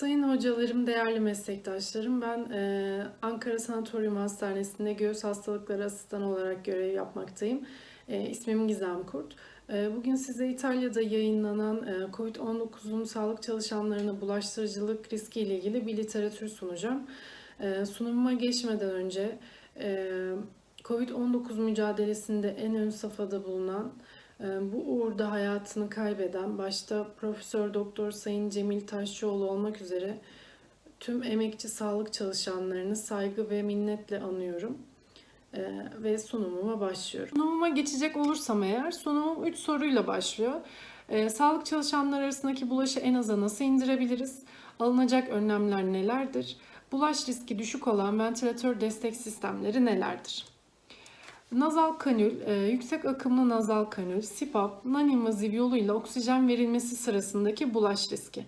Sayın hocalarım, değerli meslektaşlarım, ben e, Ankara Sanatoryum Hastanesi'nde göğüs hastalıkları asistanı olarak görev yapmaktayım. E, ismim Gizem Kurt. E, bugün size İtalya'da yayınlanan e, COVID-19'un sağlık çalışanlarına bulaştırıcılık riski ile ilgili bir literatür sunacağım. E, sunumuma geçmeden önce e, COVID-19 mücadelesinde en ön safhada bulunan Bu uğurda hayatını kaybeden başta Profesör Doktor Sayın Cemil Taşçıoğlu olmak üzere tüm emekçi sağlık çalışanlarını saygı ve minnetle anıyorum. Ee, ve sunumuma başlıyorum. Sunumuma geçecek olursam eğer sunumum 3 soruyla başlıyor. Ee, sağlık çalışanları arasındaki bulaşı en aza nasıl indirebiliriz? Alınacak önlemler nelerdir? Bulaş riski düşük olan ventilatör destek sistemleri nelerdir? Nazal kanül, e, yüksek akımlı nazal kanül, CPAP, non-invaziv yoluyla oksijen verilmesi sırasındaki bulaş riski.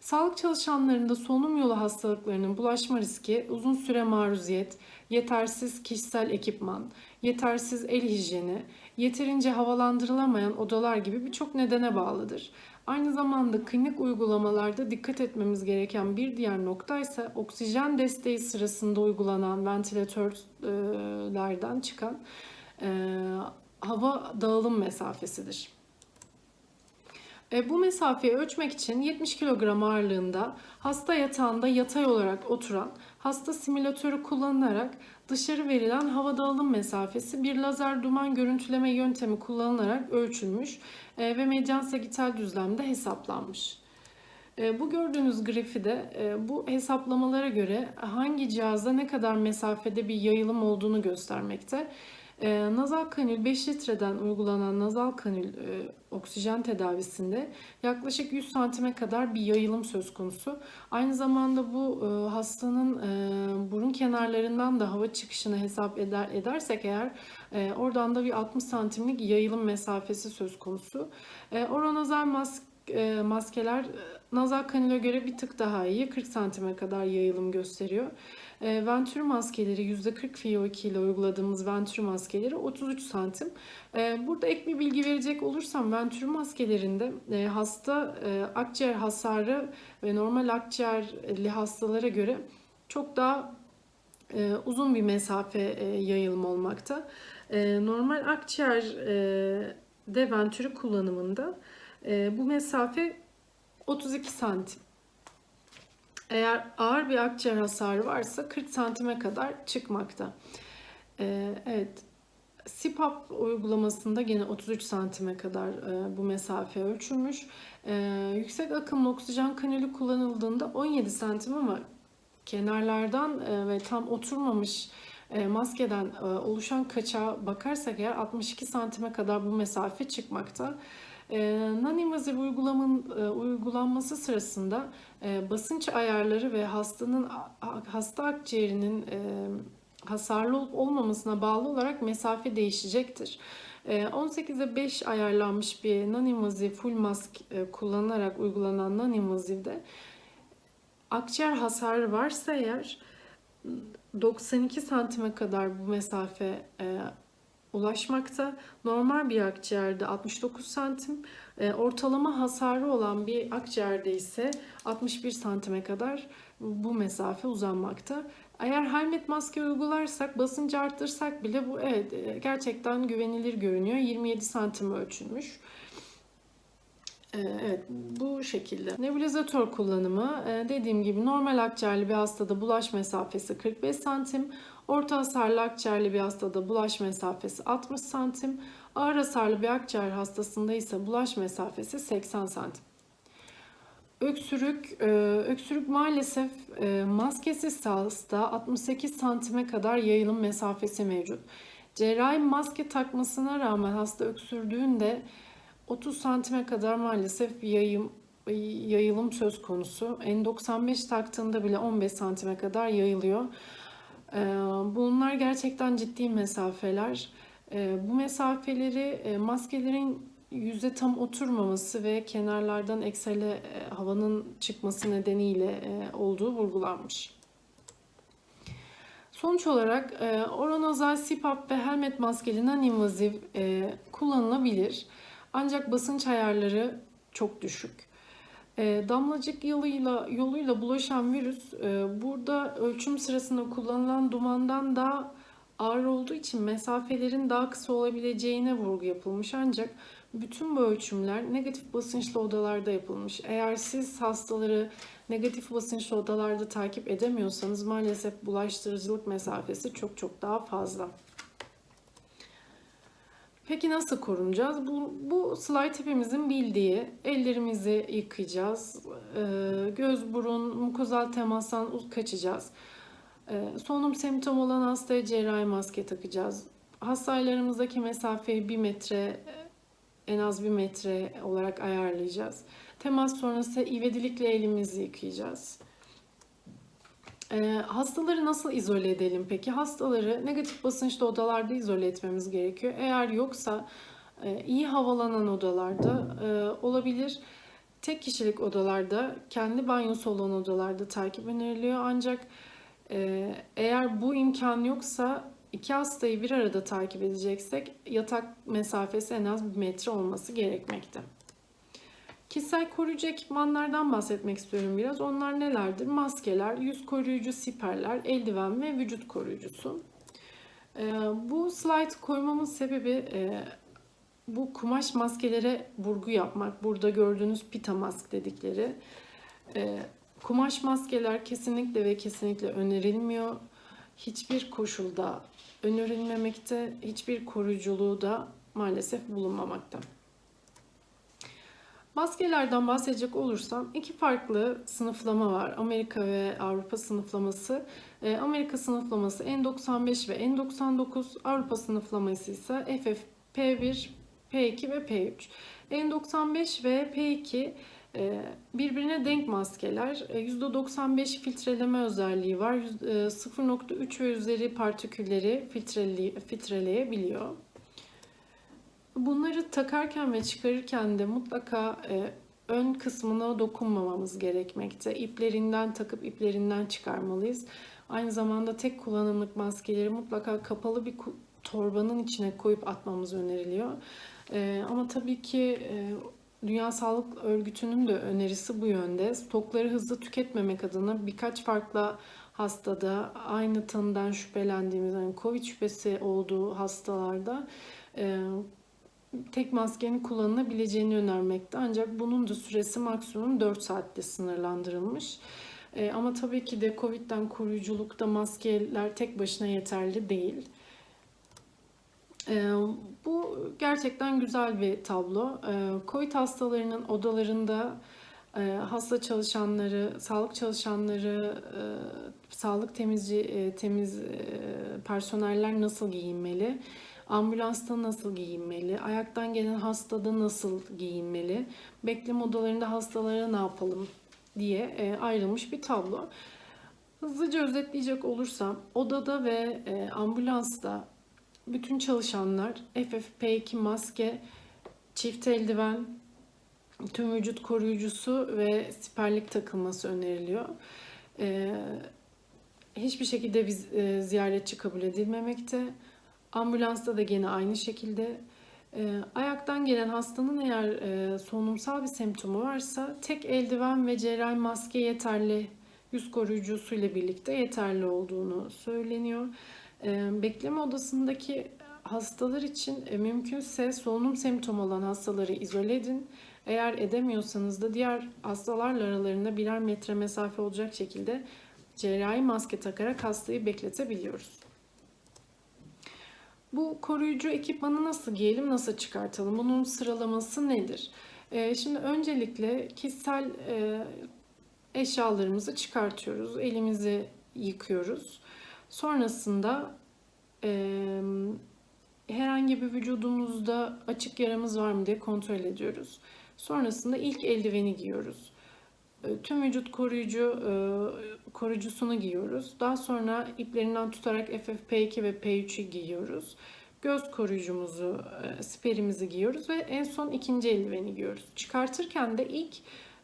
Sağlık çalışanlarında solunum yolu hastalıklarının bulaşma riski, uzun süre maruziyet, yetersiz kişisel ekipman, yetersiz el hijyeni, yeterince havalandırılamayan odalar gibi birçok nedene bağlıdır. Aynı zamanda klinik uygulamalarda dikkat etmemiz gereken bir diğer nokta ise oksijen desteği sırasında uygulanan ventilatörlerden çıkan hava dağılım mesafesidir. E, bu mesafeyi ölçmek için 70 kilogram ağırlığında hasta yatağında yatay olarak oturan hasta simülatörü kullanılarak dışarı verilen hava dağılım mesafesi bir lazer duman görüntüleme yöntemi kullanılarak ölçülmüş e, ve medyan sagital düzlemde hesaplanmış. E, bu gördüğünüz grafide bu hesaplamalara göre hangi cihazda ne kadar mesafede bir yayılım olduğunu göstermekte. E, nazal kanül 5 litreden uygulanan nazal kanül e, oksijen tedavisinde yaklaşık 100 santime kadar bir yayılım söz konusu. Aynı zamanda bu e, hastanın e, burun kenarlarından da hava çıkışını hesap eder edersek eğer e, oradan da bir 60 santimlik yayılım mesafesi söz konusu. E, oronazal mask, e, maskeler nazal kanüle göre bir tık daha iyi 40 santime kadar yayılım gösteriyor. E, Venturi maskeleri %40 FiO2 ile uyguladığımız Venturi maskeleri 33 santim. E, burada ek bir bilgi verecek olursam Venturi maskelerinde e, hasta e, akciğer hasarı ve normal akciğerli hastalara göre çok daha e, uzun bir mesafe e, yayılım olmakta. E, normal akciğer e, de Venturi kullanımında e, bu mesafe 32 santim. Eğer ağır bir akciğer hasarı varsa 40 santime kadar çıkmakta. Ee, evet, CPAP uygulamasında gene 33 santime kadar e, bu mesafe ölçülmüş. E, yüksek akımlı oksijen kanülü kullanıldığında 17 santim ama kenarlardan e, ve tam oturmamış e, maskeden e, oluşan kaçağa bakarsak eğer 62 santime kadar bu mesafe çıkmakta. E, Non-invasive uygulamanın e, uygulanması sırasında e, basınç ayarları ve hastanın hasta akciğerinin e, hasarlı olup olmamasına bağlı olarak mesafe değişecektir. 18'e 5 ayarlanmış bir non-invasive full mask kullanarak uygulanan non-invasive'de akciğer hasarı varsa eğer 92 santime kadar bu mesafe ulaşmakta. Normal bir akciğerde 69 santim, e, ortalama hasarı olan bir akciğerde ise 61 santime kadar bu mesafe uzanmakta. Eğer helmet maske uygularsak, basıncı arttırsak bile bu evet e, gerçekten güvenilir görünüyor. 27 santim ölçülmüş. E, evet bu şekilde. Nebulizatör kullanımı dediğim gibi normal akciğerli bir hastada bulaş mesafesi 45 santim. Orta hasarlı akciğerli bir hastada bulaş mesafesi 60 santim. Ağır hasarlı bir akciğer hastasında ise bulaş mesafesi 80 santim. Öksürük, e, öksürük maalesef e, maskesiz hasta 68 santime kadar yayılım mesafesi mevcut. Cerrahi maske takmasına rağmen hasta öksürdüğünde 30 santime kadar maalesef yayım, yayılım söz konusu. N95 taktığında bile 15 santime kadar yayılıyor. Ee, bunlar gerçekten ciddi mesafeler. Ee, bu mesafeleri e, maskelerin yüze tam oturmaması ve kenarlardan eksele e, havanın çıkması nedeniyle e, olduğu vurgulanmış. Sonuç olarak oronazal CPAP ve helmet maskelinden invaziv kullanılabilir. Ancak basınç ayarları çok düşük. E, damlacık yoluyla yoluyla bulaşan virüs e, burada ölçüm sırasında kullanılan dumandan daha ağır olduğu için mesafelerin daha kısa olabileceğine vurgu yapılmış ancak bütün bu ölçümler negatif basınçlı odalarda yapılmış. Eğer siz hastaları negatif basınçlı odalarda takip edemiyorsanız maalesef bulaştırıcılık mesafesi çok çok daha fazla. Peki nasıl korunacağız? Bu, bu slide hepimizin bildiği. Ellerimizi yıkayacağız. Ee, göz, burun, mukozal temastan kaçacağız. Ee, solunum semptomu olan hastaya cerrahi maske takacağız. Hastalarımızdaki mesafeyi 1 metre, en az 1 metre olarak ayarlayacağız. Temas sonrası ivedilikle elimizi yıkayacağız. Ee, hastaları nasıl izole edelim peki? Hastaları negatif basınçlı odalarda izole etmemiz gerekiyor. Eğer yoksa e, iyi havalanan odalarda e, olabilir. Tek kişilik odalarda, kendi banyosu olan odalarda takip öneriliyor. Ancak e, eğer bu imkan yoksa iki hastayı bir arada takip edeceksek yatak mesafesi en az bir metre olması gerekmekte. Kişisel koruyucu ekipmanlardan bahsetmek istiyorum biraz. Onlar nelerdir? Maskeler, yüz koruyucu siperler, eldiven ve vücut koruyucusu. Ee, bu slide koymamın sebebi e, bu kumaş maskelere vurgu yapmak. Burada gördüğünüz pita mask dedikleri. E, kumaş maskeler kesinlikle ve kesinlikle önerilmiyor. Hiçbir koşulda önerilmemekte, hiçbir koruyuculuğu da maalesef bulunmamakta. Maskelerden bahsedecek olursam iki farklı sınıflama var. Amerika ve Avrupa sınıflaması. Ee, Amerika sınıflaması N95 ve N99. Avrupa sınıflaması ise FFP1, P2 ve P3. N95 ve P2 e, birbirine denk maskeler. %95 filtreleme özelliği var. 0.3 ve üzeri partikülleri filtreleyebiliyor. Bunları takarken ve çıkarırken de mutlaka e, ön kısmına dokunmamamız gerekmekte. İplerinden takıp iplerinden çıkarmalıyız. Aynı zamanda tek kullanımlık maskeleri mutlaka kapalı bir torbanın içine koyup atmamız öneriliyor. E, ama tabii ki e, Dünya Sağlık Örgütü'nün de önerisi bu yönde. Stokları hızlı tüketmemek adına birkaç farklı hastada aynı tanıdan şüphelendiğimiz, yani COVID şüphesi olduğu hastalarda e, tek maskenin kullanılabileceğini önermekte. Ancak bunun da süresi maksimum 4 saatte sınırlandırılmış. E, ama tabii ki de Covid'den koruyuculukta maskeler tek başına yeterli değil. E, bu gerçekten güzel bir tablo. E, Covid hastalarının odalarında e, hasta çalışanları, sağlık çalışanları, e, sağlık temizci, e, temiz e, personeller nasıl giyinmeli? Ambulansta nasıl giyinmeli? Ayaktan gelen hastada nasıl giyinmeli? Bekleme odalarında hastalara ne yapalım diye e, ayrılmış bir tablo. Hızlıca özetleyecek olursam odada ve e, ambulansta bütün çalışanlar FFP2 maske, çift eldiven, tüm vücut koruyucusu ve siperlik takılması öneriliyor. Ee, hiçbir şekilde biz, e, ziyaretçi kabul edilmemekte. Ambulansta da gene aynı şekilde. E, ayaktan gelen hastanın eğer e, solunumsal bir semptomu varsa tek eldiven ve cerrahi maske yeterli. Yüz koruyucusu ile birlikte yeterli olduğunu söyleniyor. E, bekleme odasındaki hastalar için e, mümkünse solunum semptomu olan hastaları izole edin. Eğer edemiyorsanız da diğer hastalarla aralarında birer metre mesafe olacak şekilde cerrahi maske takarak hastayı bekletebiliyoruz. Bu koruyucu ekipmanı nasıl giyelim, nasıl çıkartalım? Bunun sıralaması nedir? Ee, şimdi öncelikle kişisel e, eşyalarımızı çıkartıyoruz. Elimizi yıkıyoruz. Sonrasında e, herhangi bir vücudumuzda açık yaramız var mı diye kontrol ediyoruz. Sonrasında ilk eldiveni giyiyoruz. E, tüm vücut koruyucu e, koruyucusunu giyiyoruz. Daha sonra iplerinden tutarak FFP2 ve P3'ü giyiyoruz. Göz koruyucumuzu, e, siperimizi giyiyoruz ve en son ikinci eldiveni giyiyoruz. Çıkartırken de ilk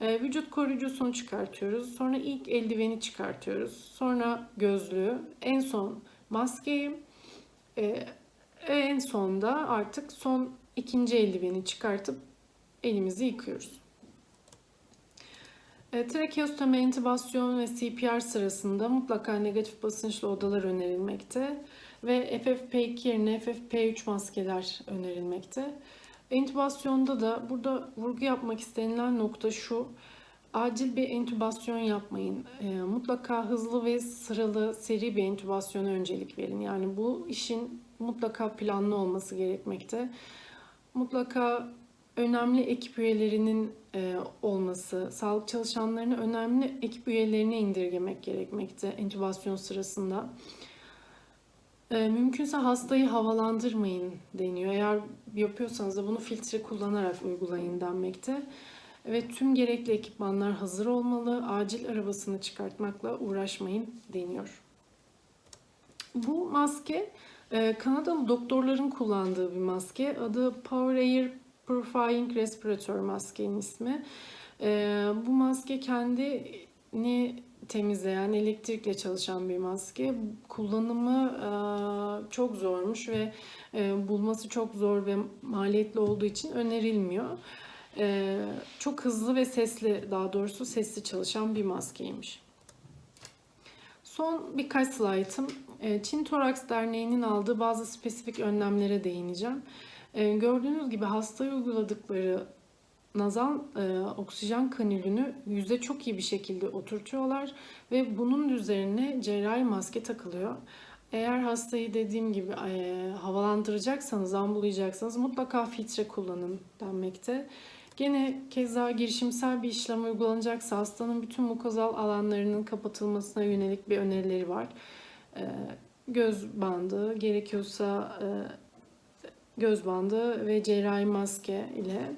vücut koruyucusunu çıkartıyoruz. Sonra ilk eldiveni çıkartıyoruz. Sonra gözlüğü, en son maskeyi, en sonda artık son ikinci eldiveni çıkartıp elimizi yıkıyoruz. E, trakeostomi entübasyon ve CPR sırasında mutlaka negatif basınçlı odalar önerilmekte ve FFP2 yerine FFP3 maskeler önerilmekte. Entübasyonda da burada vurgu yapmak istenilen nokta şu. Acil bir entübasyon yapmayın. E, mutlaka hızlı ve sıralı seri bir entübasyona öncelik verin. Yani bu işin mutlaka planlı olması gerekmekte. Mutlaka önemli ekip üyelerinin e, olması, sağlık çalışanlarını önemli ekip üyelerine indirgemek gerekmekte entübasyon sırasında. E, mümkünse hastayı havalandırmayın deniyor. Eğer yapıyorsanız da bunu filtre kullanarak uygulayın denmekte. Ve tüm gerekli ekipmanlar hazır olmalı. Acil arabasını çıkartmakla uğraşmayın deniyor. Bu maske e, Kanadalı doktorların kullandığı bir maske. Adı Power Air Purifying Respirator maskenin ismi. E, bu maske kendini temizleyen, elektrikle çalışan bir maske. Kullanımı e, çok zormuş ve e, bulması çok zor ve maliyetli olduğu için önerilmiyor. E, çok hızlı ve sesli, daha doğrusu sesli çalışan bir maskeymiş. Son birkaç slaytım. E, Çin Toraks Derneği'nin aldığı bazı spesifik önlemlere değineceğim. E, Gördüğünüz gibi hastaya uyguladıkları nazal e, oksijen kanülünü yüze çok iyi bir şekilde oturtuyorlar ve bunun üzerine cerrahi maske takılıyor. Eğer hastayı dediğim gibi e, havalandıracaksanız, ambulayacaksanız mutlaka filtre kullanın denmekte. Gene keza girişimsel bir işlem uygulanacaksa hastanın bütün mukozal alanlarının kapatılmasına yönelik bir önerileri var. E, göz bandı, gerekiyorsa e, göz bandı ve cerrahi maske ile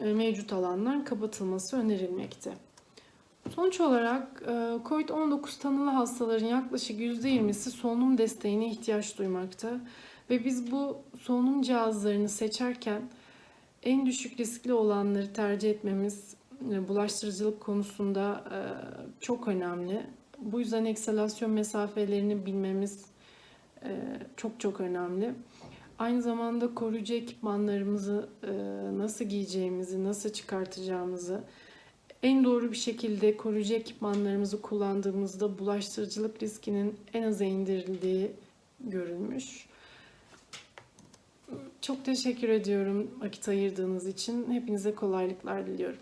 e, mevcut alanlar kapatılması önerilmekte. Sonuç olarak e, COVID-19 tanılı hastaların yaklaşık %20'si solunum desteğine ihtiyaç duymakta ve biz bu solunum cihazlarını seçerken en düşük riskli olanları tercih etmemiz e, bulaştırıcılık konusunda çok önemli. Bu yüzden ekselasyon mesafelerini bilmemiz çok çok önemli. Aynı zamanda koruyucu ekipmanlarımızı e, nasıl giyeceğimizi, nasıl çıkartacağımızı, en doğru bir şekilde koruyucu ekipmanlarımızı kullandığımızda bulaştırıcılık riskinin en aza indirildiği görülmüş. Çok teşekkür ediyorum vakit ayırdığınız için. Hepinize kolaylıklar diliyorum.